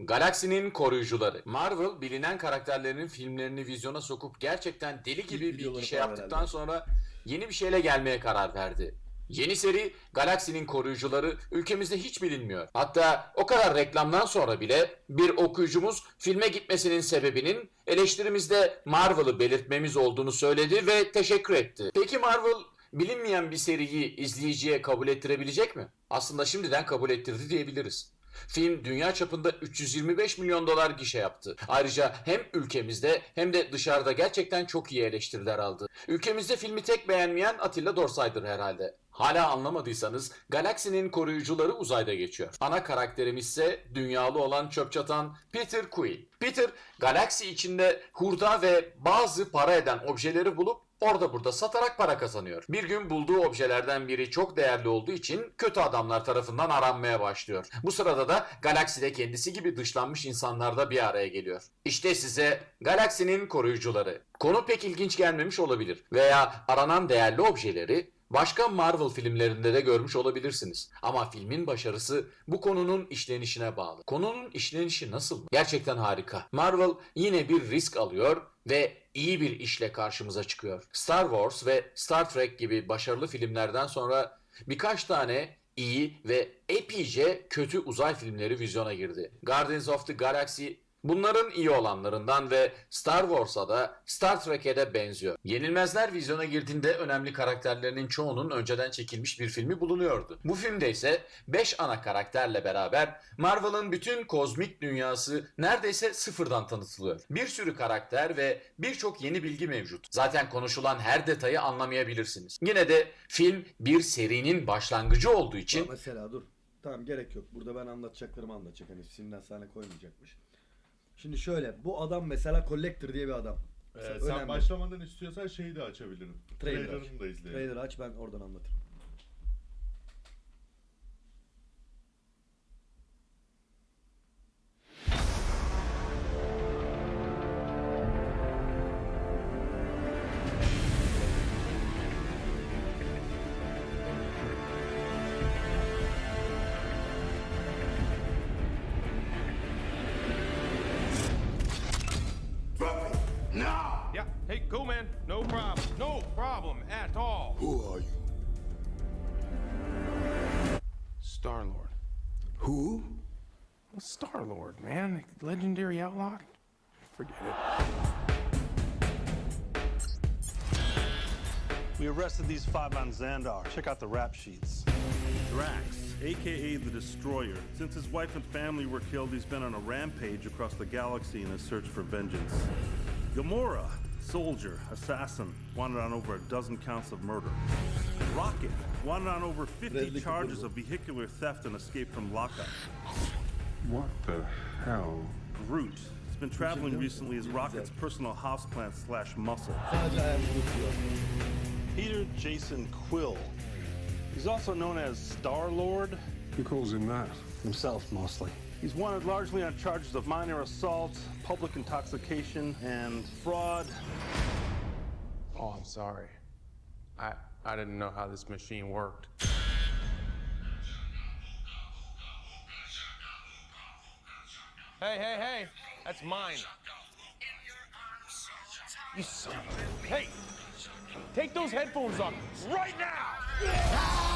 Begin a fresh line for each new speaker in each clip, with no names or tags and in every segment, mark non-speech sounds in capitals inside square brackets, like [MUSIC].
Galaksinin koruyucuları. Marvel bilinen karakterlerinin filmlerini vizyona sokup gerçekten deli gibi bir gişe yaptıktan sonra yeni bir şeyle gelmeye karar verdi. Yeni seri Galaksinin koruyucuları ülkemizde hiç bilinmiyor. Hatta o kadar reklamdan sonra bile bir okuyucumuz filme gitmesinin sebebinin eleştirimizde Marvel'ı belirtmemiz olduğunu söyledi ve teşekkür etti. Peki Marvel bilinmeyen bir seriyi izleyiciye kabul ettirebilecek mi? Aslında şimdiden kabul ettirdi diyebiliriz. Film dünya çapında 325 milyon dolar gişe yaptı. Ayrıca hem ülkemizde hem de dışarıda gerçekten çok iyi eleştiriler aldı. Ülkemizde filmi tek beğenmeyen Atilla Dorsay'dır herhalde. Hala anlamadıysanız Galaksinin koruyucuları uzayda geçiyor. Ana karakterimiz ise dünyalı olan çöp çatan Peter Quill. Peter, galaksi içinde hurda ve bazı para eden objeleri bulup orada burada satarak para kazanıyor. Bir gün bulduğu objelerden biri çok değerli olduğu için kötü adamlar tarafından aranmaya başlıyor. Bu sırada da galakside kendisi gibi dışlanmış insanlar da bir araya geliyor. İşte size galaksinin koruyucuları. Konu pek ilginç gelmemiş olabilir veya aranan değerli objeleri Başka Marvel filmlerinde de görmüş olabilirsiniz. Ama filmin başarısı bu konunun işlenişine bağlı. Konunun işlenişi nasıl? Gerçekten harika. Marvel yine bir risk alıyor ve iyi bir işle karşımıza çıkıyor. Star Wars ve Star Trek gibi başarılı filmlerden sonra birkaç tane iyi ve epeyce kötü uzay filmleri vizyona girdi. Guardians of the Galaxy Bunların iyi olanlarından ve Star Wars'a da Star Trek'e de benziyor. Yenilmezler vizyona girdiğinde önemli karakterlerinin çoğunun önceden çekilmiş bir filmi bulunuyordu. Bu filmde ise 5 ana karakterle beraber Marvel'ın bütün kozmik dünyası neredeyse sıfırdan tanıtılıyor. Bir sürü karakter ve birçok yeni bilgi mevcut. Zaten konuşulan her detayı anlamayabilirsiniz. Yine de film bir serinin başlangıcı olduğu için
Bak Mesela dur. Tamam gerek yok. Burada ben anlatacaklarımı anlatacak. Hani simden sahne koymayacakmış. Şimdi şöyle. Bu adam mesela Collector diye bir adam.
Ee,
Mesela
sen
önemli.
başlamadan istiyorsan şeyi de açabilirim.
Trailer aç.
Trailer'ını da izleyelim.
Trailer aç ben oradan anlatırım.
Who are you?
Star Lord.
Who?
Star Lord, man. Legendary outlaw. Forget it.
We arrested these five on Xandar. Check out the rap sheets. Drax, aka the Destroyer. Since his wife and family were killed, he's been on a rampage across the galaxy in his search for vengeance. Gamora, soldier, assassin, wanted on over a dozen counts of murder. Rocket, wanted on over 50 charges of vehicular theft and escape from lockup.
What the hell?
Groot, has been traveling recently as Rocket's personal houseplant slash muscle.
Sadece ayağımı tutuyor.
Peter Jason Quill. He's also known as Star Lord.
Who calls him that?
Himself, mostly. He's wanted largely on charges of minor assault, public intoxication, and fraud.
Oh, I'm sorry. I I didn't know how this machine worked. Hey, hey, hey! That's mine. You son of a... Hey! Take those headphones off right now!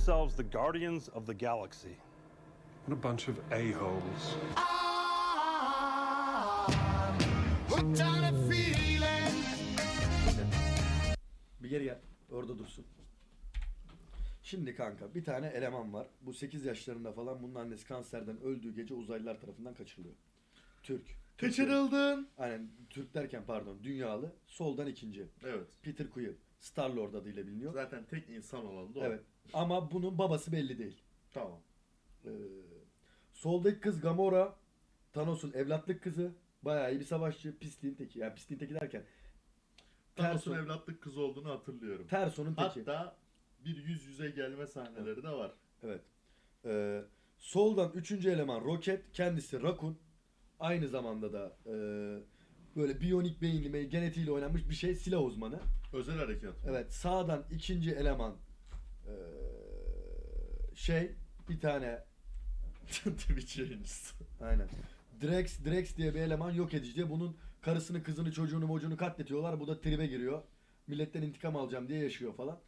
Themselves the Guardians of the Galaxy.
What a bunch of a-holes.
Bir geri gel. Orada dursun. Şimdi kanka bir tane eleman var. Bu 8 yaşlarında falan bunun annesi kanserden öldüğü gece uzaylılar tarafından kaçırılıyor. Türk.
Kaçırıldın.
Aynen Türk derken pardon dünyalı. Soldan ikinci.
Evet.
Peter Quill. Star Lord adıyla biliniyor.
Zaten tek insan olan da o.
Evet. Ama bunun babası belli değil.
Tamam.
Ee, soldaki kız Gamora. Thanos'un evlatlık kızı. Bayağı iyi bir savaşçı. Pisliğin teki. Yani pisliğin teki derken.
Thanos'un evlatlık kızı olduğunu hatırlıyorum.
Terson'un teki.
Hatta bir yüz yüze gelme sahneleri de var.
Evet. Ee, soldan üçüncü eleman Roket. Kendisi Rakun. Aynı zamanda da e, böyle biyonik beyinli, genetiğiyle oynanmış bir şey. Silah uzmanı.
Özel harekat.
Evet sağdan ikinci eleman e, şey bir tane [LAUGHS]
Twitch yayıncısı.
aynen. Drex, Drex diye bir eleman yok edici. Bunun karısını, kızını, çocuğunu, mocuğunu katletiyorlar. Bu da tribe giriyor. Milletten intikam alacağım diye yaşıyor falan.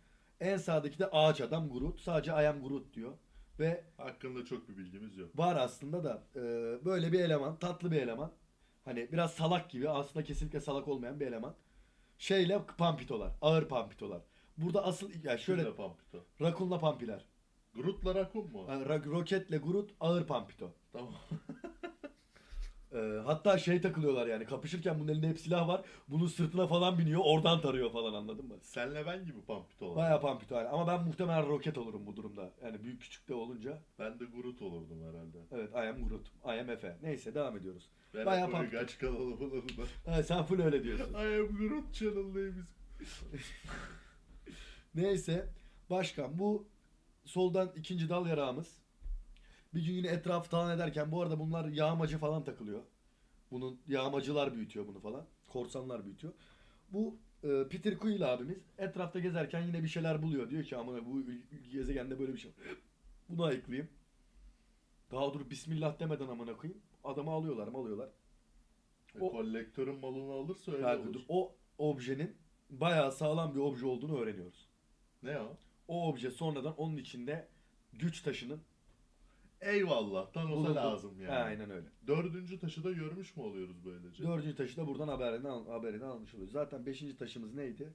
En sağdaki de ağaç adam Groot. Sadece I am Groot diyor. Ve
Hakkında çok bir bilgimiz yok.
var aslında da e, böyle bir eleman, tatlı bir eleman. Hani biraz salak gibi aslında kesinlikle salak olmayan bir eleman. Şeyle pampitolar, ağır pampitolar. Burada asıl ya şöyle
Şöyle Pampito.
Rakun'la pampiler.
Groot'la Rakun mu?
Ha, Ra- Roketle Groot ağır pampito.
Tamam. [LAUGHS]
Ee, hatta şey takılıyorlar yani kapışırken bunun elinde hep silah var. Bunun sırtına falan biniyor oradan tarıyor falan anladın mı?
Senle ben gibi Pampito olan.
Bayağı pampito yani. Ama ben muhtemelen roket olurum bu durumda. Yani büyük küçük de olunca.
Ben de Groot olurdum herhalde.
Evet I am Groot. I am Efe. Neyse devam ediyoruz.
Ben
Bayağı
hep
Pampito.
Uygaç kanalı bulalım
Ha, [LAUGHS] sen full öyle diyorsun. [LAUGHS]
I am Groot channel'dayız.
Neyse. Başkan bu soldan ikinci dal yarağımız. Bir gün yine etrafı talan ederken bu arada bunlar yağmacı falan takılıyor. Bunun yağmacılar büyütüyor bunu falan. Korsanlar büyütüyor. Bu e, Peter Quill abimiz etrafta gezerken yine bir şeyler buluyor. Diyor ki ama bu gezegende böyle bir şey. var. [LAUGHS] Bunu ayıklayayım. Daha dur bismillah demeden amına koyayım. Adamı alıyorlar mı alıyorlar.
O- Kolektörün malını alırsa öyle
Yani
olur.
o objenin bayağı sağlam bir obje olduğunu öğreniyoruz.
Ne o?
O obje sonradan onun içinde güç taşının
Eyvallah. Thanos'a
bulunduğu-
lazım yani.
Aynen öyle.
Dördüncü taşı da görmüş mü oluyoruz böylece?
Dördüncü taşı da buradan haberini, al- haberini almış oluyoruz. Zaten beşinci taşımız neydi?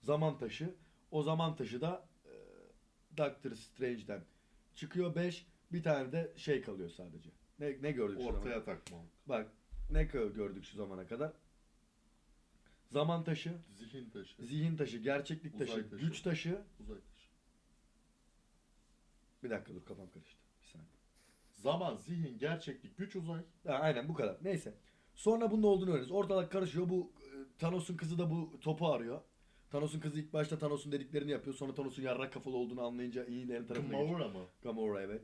Zaman taşı. O zaman taşı da e, Doctor Strange'den çıkıyor 5. Bir tane de şey kalıyor sadece. Ne, ne gördük şu zamana
Ortaya takma.
Bak ne gö- gördük şu zamana kadar? Zaman taşı,
Zihin taşı.
zihin taşı, gerçeklik taşı,
Uzay taşı.
güç taşı.
Uzay taşı.
Bir dakika dur kafam karıştı. Bir saniye.
Zaman, zihin, gerçeklik, güç, uzay.
Ha, aynen bu kadar. Neyse. Sonra bunun ne olduğunu öğreniyoruz. Ortalık karışıyor. Bu e, Thanos'un kızı da bu topu arıyor. Thanos'un kızı ilk başta Thanos'un dediklerini yapıyor. Sonra Thanos'un yarrak kafalı olduğunu anlayınca iyilerin tarafına geçiyor.
Gamora mı?
Gamora evet.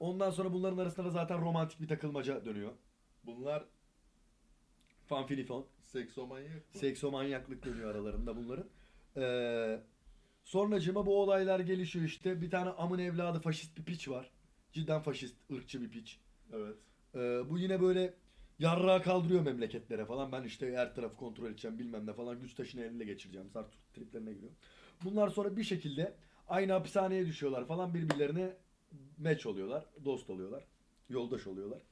Ondan sonra bunların arasında da zaten romantik bir takılmaca dönüyor.
Bunlar
Fanfinifon.
seksomanyak mı?
Seksomanyaklık dönüyor aralarında bunların. Ee, sonracıma bu olaylar gelişiyor işte. Bir tane amın evladı faşist bir piç var. Cidden faşist, ırkçı bir piç.
evet.
Ee, bu yine böyle yarrağı kaldırıyor memleketlere falan. Ben işte her tarafı kontrol edeceğim bilmem ne falan. Güç taşını eline geçireceğim. Zart triplerine giriyor. Bunlar sonra bir şekilde aynı hapishaneye düşüyorlar falan. Birbirlerine match oluyorlar. Dost oluyorlar. Yoldaş oluyorlar.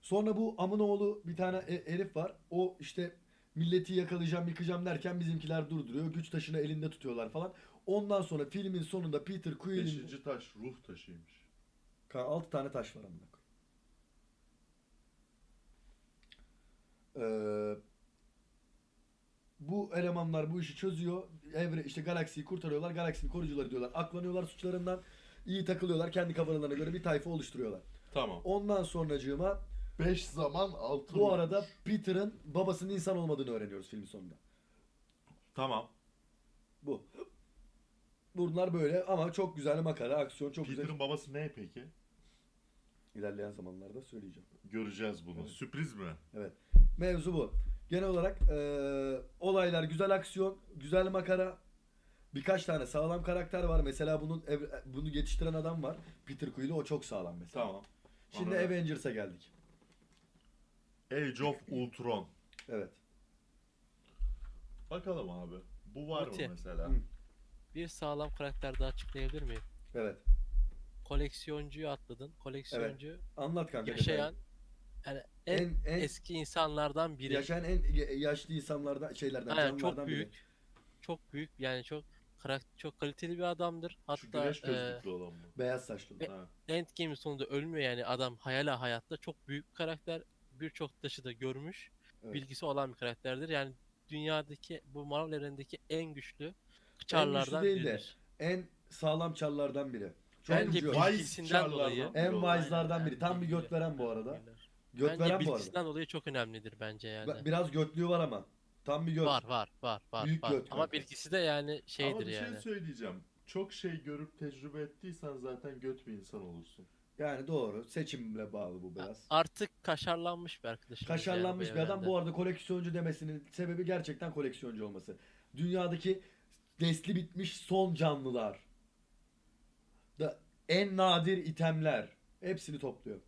Sonra bu amın oğlu bir tane e- herif var. O işte milleti yakalayacağım yıkacağım derken bizimkiler durduruyor. Güç taşını elinde tutuyorlar falan. Ondan sonra filmin sonunda Peter Quill'in...
Beşinci taş ruh taşıymış.
6 tane taş var amına koyayım. Ee, bu elemanlar bu işi çözüyor. Evre işte galaksiyi kurtarıyorlar. Galaksinin koruyucuları diyorlar. Aklanıyorlar suçlarından. iyi takılıyorlar. Kendi kafalarına göre bir tayfa oluşturuyorlar.
Tamam.
Ondan sonracığıma
Beş zaman altı
bu arada Peter'ın babasının insan olmadığını öğreniyoruz filmin sonunda.
Tamam.
Bu. Bunlar böyle ama çok güzel makara, aksiyon çok
Peter'ın
güzel.
babası ne peki?
İlerleyen zamanlarda söyleyeceğim.
Göreceğiz bunu. Sürpriz mi?
Evet. Mevzu bu. Genel olarak eee, olaylar güzel aksiyon, güzel makara. Birkaç tane sağlam karakter var. Mesela bunun ev- bunu yetiştiren adam var. Peter Quill o çok sağlam mesela.
Tamam.
Şimdi
Anladım.
Avengers'a geldik.
Age of Ultron.
Evet.
Bakalım abi. Bu var
Muti.
mı mesela?
Hı.
Bir sağlam karakter daha açıklayabilir miyim?
Evet.
Koleksiyoncuyu atladın. Koleksiyoncu
Anlat kanka.
yaşayan yani en,
en, en
eski insanlardan biri.
yaşayan en yaşlı insanlardan şeylerden
Aynen, çok
canlılardan biri.
büyük. Çok büyük yani çok karak- çok kaliteli bir adamdır.
Şu
Hatta
güneş
e,
gözlüklü olan mı?
Beyaz saçlı.
Ha.
Endgame'in sonunda ölmüyor yani adam hayala hayatta çok büyük bir karakter. Birçok taşı da görmüş.
Evet.
Bilgisi olan bir karakterdir. Yani dünyadaki bu Marvel evrendeki en güçlü
En güçlü
çarlardan
değil de
biridir.
en sağlam çallardan biri. Çok
Bence bilgisinden
çarlardan
dolayı.
En wise'lardan biri. Tam bir
bilgileri.
göt veren bu arada.
Bilgiler.
Göt
Bence
veren bu arada.
bilgisinden dolayı çok önemlidir bence yani.
Biraz götlüğü var ama. Tam bir göt.
Var var var var
Büyük
var.
göt
Ama
kanka.
bilgisi de yani şeydir
Ama bir
yani.
şey söyleyeceğim. çok şey görüp tecrübe ettiysen zaten göt bir insan olursun.
Yani doğru. Seçimle bağlı bu biraz.
Artık kaşarlanmış bir arkadaşım.
Kaşarlanmış bir adam. Bu arada koleksiyoncu demesinin sebebi gerçekten koleksiyoncu olması. Dünyadaki nesli bitmiş son canlılar. Da en nadir itemler. Hepsini topluyor.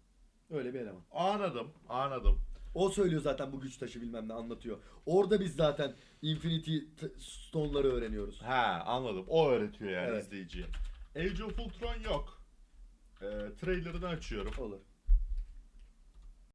Öyle bir eleman.
Anladım, anladım.
O söylüyor zaten bu güç taşı bilmem ne anlatıyor. Orada biz zaten Infinity Stone'ları öğreniyoruz.
Ha anladım. O öğretiyor yani
Evet.
izleyiciye. Age of Ultron yok. Ee, trailerını açıyorum.
Olur.